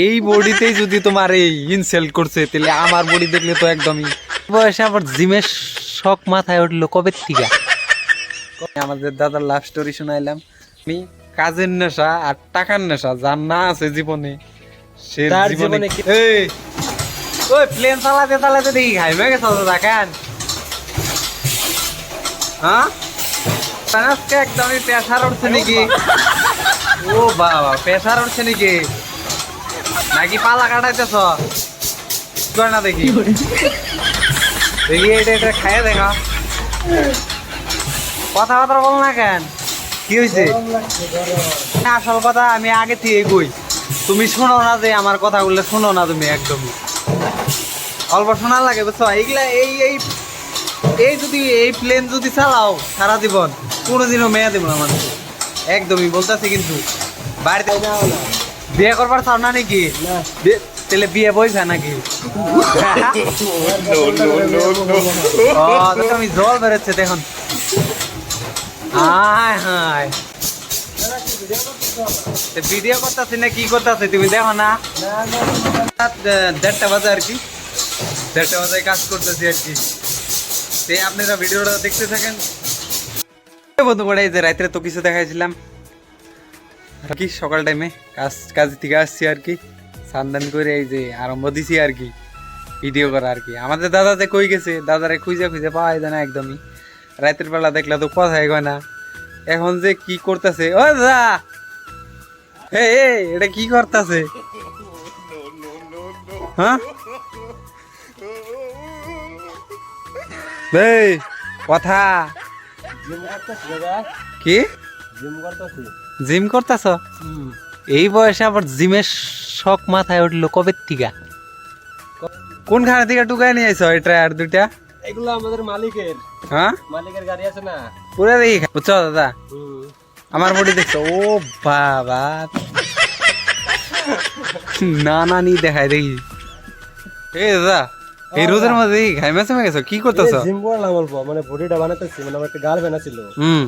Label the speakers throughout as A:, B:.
A: এই বডিতেই যদি তোমার এই ইনসাল্ট করছে তাহলে আমার বডি দেখলে তো একদমই। বয়সে আবার জিমের শখ মাথায় উঠল কবে থেকে? আমাদের দাদার লাভ স্টোরি শোনাইলাম। আমি কাজের নেশা আর টাকার নেশা যার না আছে জীবনে সে জীবনে
B: জীবনে
A: এই ওই প্লেন চালাতে চালাতে দেখি ঘাইমে গেছে তো দেখেন হ্যাঁ? আজকে একদমই প্রেশার উঠছে নাকি? ও বাবা প্রেশার উঠছে নাকি? নাকি পালা কাটাইতেছ? কয় না দেখি। দেখি, এটা এটা খাইয়ে দেখা। কথাবার্তা বল না কেন? কি হয়েছে আসল কথা, আমি আগে থেকে কই, তুমি শোনো না যে আমার কথাগুলো শোনো না তুমি একদমই অল্প শোনা লাগে, বুঝছ? এইগুলা, এই এই এই যদি, এই প্লেন যদি চালাও সারা জীবন, কোনোদিনও মেয়া দেবো না মানুষ একদমই বলতেছি কিন্তু, বাড়িতে বিয়ে করবার চাও না নাকি? তাহলে বিয়ে বইছা নাকি? আমি জল বেরোচ্ছে দেখুন। হায় হায়। ভিডিও করতেছি না কি করতেছি তুমি দেখো না? দেড়টা বাজে আর কি। দেড়টা বাজে কাজ করতেছি আর কি। আপনারা ভিডিওটা দেখতে থাকেন। বন্ধু এই যে রাত্রে তো কিছু দেখাইছিলাম। আর কি সকাল টাইমে কাজ কাজ থেকে আসছি আর কি। সান্দান করে এই যে আরম্ভ দিছি আর কি ভিডিও করা আর কি। আমাদের দাদা যে কই গেছে, দাদারে খুঁজে খুঁজে পাওয়া যায় না একদমই। রাতের বেলা দেখলে তো কথাই কয় না। এখন যে কি করতেছে, ও দাদা! হে এটা কি করতেছে? হ্যাঁ? কথা। কি?
B: জিম করতেছি।
A: এই বয়সে আবার জিমের শখ মাথায় উঠল কবে থেকে? কোন খানা থেকে টুকায় নিয়ে আইছো এই ট্রায়ার দুইটা?
B: এগুলো আমাদের মালিকের।
A: হ্যাঁ?
B: মালিকের গাড়ি আছে না?
A: পুরো দেখি বুঝছ দাদা। আমার বডি দেখছ। ও বাবা। না না নি দেখায় দেখি। এ দাদা এই রোদের মধ্যে ঘাইমে গেছো? কি করতেছ?
B: জিম করলাম অল্প মানে বডিটা বানাতেছি মানে আমার একটা গার্লফ্রেন্ড ছিল
A: হুম।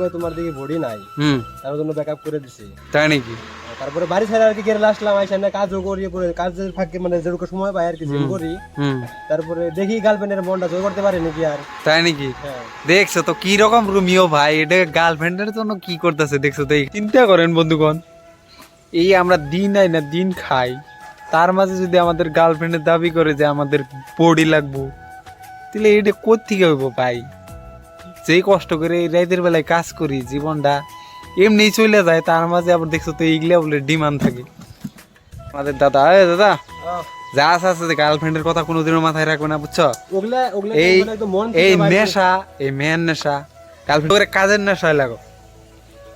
B: কই তোমার দিকে বডি নাই।
A: হুম।
B: তার জন্য ব্যাকআপ করে দিছি।
A: তাই নাকি?
B: তারপরে বাড়ি ছেড়ে আর কি আসলাম আইসা না কাজও করি পরে কাজের ফাঁকে মানে যেটুকু সময় পাই আর কি জিম করি। তারপরে দেখি গার্লফ্রেন্ডের মনটা জয় করতে পারি নাকি আর।
A: তাই নাকি?
B: হ্যাঁ।
A: দেখছ তো কি রকম রুমিও ভাই এটা গার্লফ্রেন্ডের জন্য কি করতেছে দেখছ তো চিন্তা করেন বন্ধুগণ। এই আমরা দিন আই না দিন খাই। তার মাঝে যদি আমাদের গার্লফ্রেন্ডের দাবি করে যে আমাদের বডি লাগবো তাহলে এটা কোথেকে হইব ভাই? যেই কষ্ট করে এই রাতের বেলায় কাজ করি জীবনটা এমনি চলে যায় তার মাঝে আবার দেখছ তো এইগুলা বলে ডিমান্ড থাকে। আমাদের দাদা এ দাদা যা আছে আছে গার্লফ্রেন্ডের কথা কোনোদিনও মাথায় রাখবে না বুঝছ? এই
B: মানে
A: এই নেশা এই মেয়ের নেশা গার্লফ্রেন্ড করে কাজের নেশায় লাগো।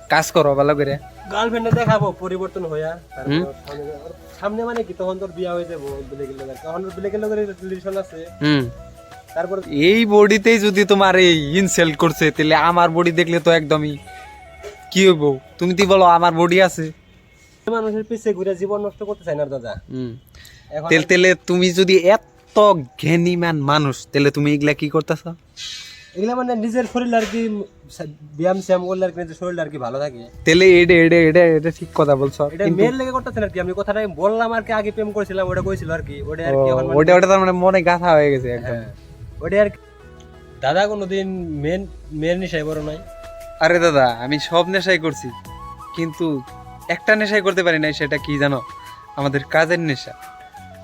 A: কাজ করো ভালো করে।
B: গার্লফ্রেন্ডে দেখাবো পরিবর্তন হইয়া সামনে- মানে কি তখন তোর বিয়া হয়ে যাব বিলেকের লোকের তখন বিলেকের লোকের রিলেশন আছে।
A: হুম।
B: তারপর
A: এই বডিতেই যদি তোমার এই ইনসাল্ট করছে তাহলে আমার বডি দেখলে তো একদমই কি হইব? তুমি তো বলো আমার বডি আছে।
B: মানুষের পিছে ঘুরে জীবন নষ্ট করতে চাই না দাদা।
A: তেল তেলে তুমি যদি এত জ্ঞানীমান মানুষ তাহলে তুমি এগুলা কি করতেছ?
B: এগুলা মানে নিজের শরীর আর কি ব্যায়াম শ্যাম করলে আর কি নিজের শরীর আর কি ভালো থাকে।
A: এডে এডে এডে এটা ঠিক কথা বলছো।
B: এটা লেগে করতেছেন আর কি আমি কথাটা বললাম আর কি আগে প্রেম করেছিলাম ওটা কইছিল আর কি ওটা আর কি মানে-
A: ওটা ওটা তার মানে মনে গাথা হয়ে গেছে একদম।
B: হ্যাঁ ওটা আর দাদা কোনোদিন মেন নিশায় বড় নাই?
A: আরে দাদা আমি সব নেশাই করছি কিন্তু একটা নেশাই করতে পারি না সেটা কি জানো? আমাদের কাজের নেশা।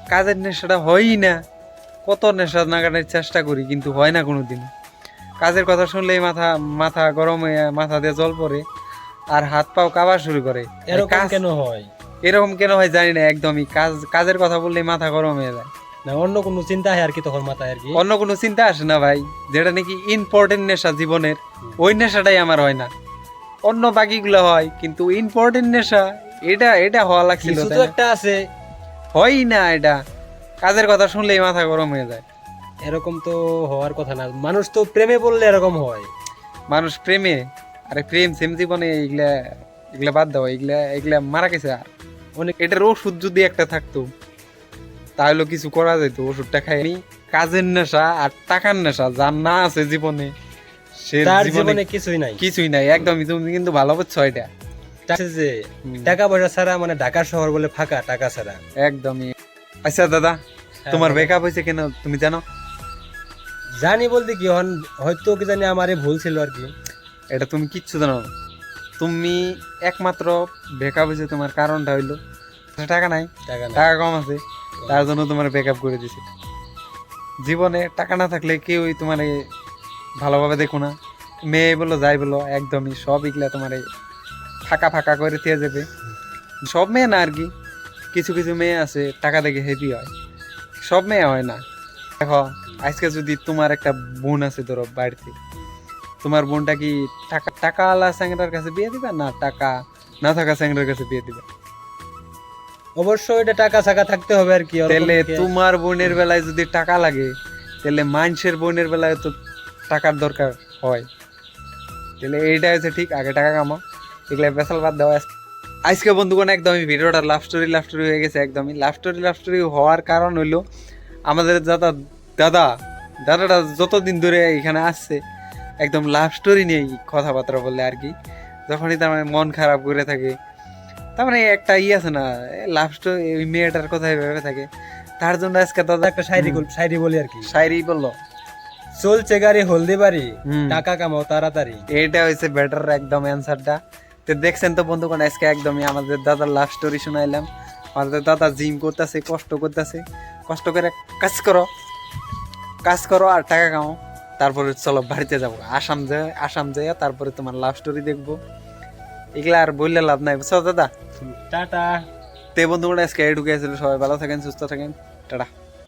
A: কাজের নেশাটা হয়ই না কত নেশা নাগানোর চেষ্টা করি কিন্তু হয় না কোনোদিন। কাজের কথা শুনলেই মাথা মাথা গরম হয়ে মাথা দিয়ে জল পড়ে আর হাত পাও কাবার শুরু করে।
B: এরকম কেন হয়?
A: এরকম কেন হয় জানি না একদমই। কাজ কাজের কথা বললেই মাথা গরম হয়ে যায়।
B: না অন্য কোনো চিন্তা হয় আর কি তখন মাথায় আর কি?
A: অন্য কোনো চিন্তা আসে না ভাই। যেটা নাকি ইম্পর্টেন্ট নেশা জীবনের ওই নেশাটাই আমার হয় না। অন্য বাকিগুলো হয় কিন্তু ইম্পর্টেন্ট নেশা এটা এটা হওয়া লাগছিল?
B: একটা আছে।
A: হয় না এটা। কাজের কথা শুনলেই মাথা গরম হয়ে যায়।
B: এরকম তো হওয়ার কথা না। মানুষ তো প্রেমে বললে এরকম হয়।
A: মানুষ প্রেমে আরে প্রেম সেম জীবনে এগুলা এগুলা বাদ দাও এগুলা এগুলা মারা গেছে আর। অনেক এটার ওষুধ যদি একটা থাকতো তাহলে কিছু করা যেত ওষুধটা খাই আমি কাজের নেশা আর টাকার নেশা যার না আছে জীবনে সে
B: তার
A: জীবনে
B: কিছুই নাই।
A: কিছুই নাই একদমই। তুমি কিন্তু ভালো বুঝছ এটা।
B: যে টাকা পয়সা ছাড়া মানে ঢাকা শহর বলে ফাঁকা টাকা ছাড়া।
A: একদমই। আচ্ছা দাদা তোমার
B: হ্যাঁ,
A: ব্রেকআপ হয়েছে কেন তুমি জানো?
B: জানি বলতে কি হন হয়তো কি জানি আমারই ভুল ছিল আর কি।
A: এটা তুমি কিচ্ছু জানো তুমি একমাত্র ব্রেকআপ হয়েছে তোমার কারণটা হইল টাকা নাই
B: টাকা
A: কম আছে তার জন্য তোমার ব্রেকআপ করে দিছে। জীবনে টাকা না থাকলে কেউই তোমার ভালোভাবে দেখো না। মেয়ে বলো যাই বলো একদমই সব এগুলা তোমার ফাঁকা ফাঁকা করে দিয়ে যাবে সব মেয়ে না আর কি কিছু কিছু মেয়ে আছে টাকা দেখে হেভি হয়। সব মেয়ে হয় না। দেখো আজকে যদি তোমার একটা বোন আছে ধরো বাড়িতে তোমার বোনটা কি টাকা টাকাওয়ালা স্যাংরার কাছে বিয়ে দিবে না টাকা না থাকা স্যাংরার কাছে বিয়ে দিবে?
B: অবশ্যই এটা টাকা ছাকা থাকতে হবে আর কি
A: তাহলে তোমার বোনের বেলায় যদি টাকা লাগে তাহলে মানুষের বোনের বেলায় তো টাকার দরকার হয়। তাহলে এইটা হচ্ছে ঠিক আগে টাকা কামা এগুলা বেসাল বাদ দেওয়া আজকে বন্ধুগণ একদমই ভিডিওটা লাভ স্টোরি লাভ স্টোরি হয়ে গেছে একদমই। লাভ স্টোরি লাভ স্টোরি হওয়ার কারণ হইল আমাদের দাদা দাদা দাদাটা যতদিন ধরে এখানে আসছে একদম লাভ স্টোরি নিয়ে কথাবার্তা বলে আর কি। যখনই তার মানে মন খারাপ করে থাকে তার মানে একটা ই আছে না লাভ স্টোরি ওই মেয়েটার কথাই ভেবে থাকে। তার জন্য আজকে দাদা
B: একটা শায়রি শায়রি বলি আর কি।
A: শায়রি বলল।
B: চলছে গাড়ি হলদি বাড়ি। টাকা কামাও তাড়াতাড়ি।
A: এটা হয়েছে বেটার একদম অ্যান্সারটা তো দেখছেন তো বন্ধুগণ আজকে একদমই আমাদের দাদার লাভ স্টোরি শোনাইলাম। আমাদের দাদা জিম করতেছে কষ্ট করতেছে। কষ্ট করে কাজ করো। কাজ করো আর টাকা কামাও। তারপরে চলো বাড়িতে যাব। আসাম যায় আসাম যাইয়া তারপরে তোমার লাভ স্টোরি দেখব। এগুলা আর বললে লাভ নাই। বুঝছ দাদা?
B: টাটা।
A: তে বন্ধুগুলো আজকে এটুকু আসলে সবাই ভালো থাকেন সুস্থ থাকেন। টাটা।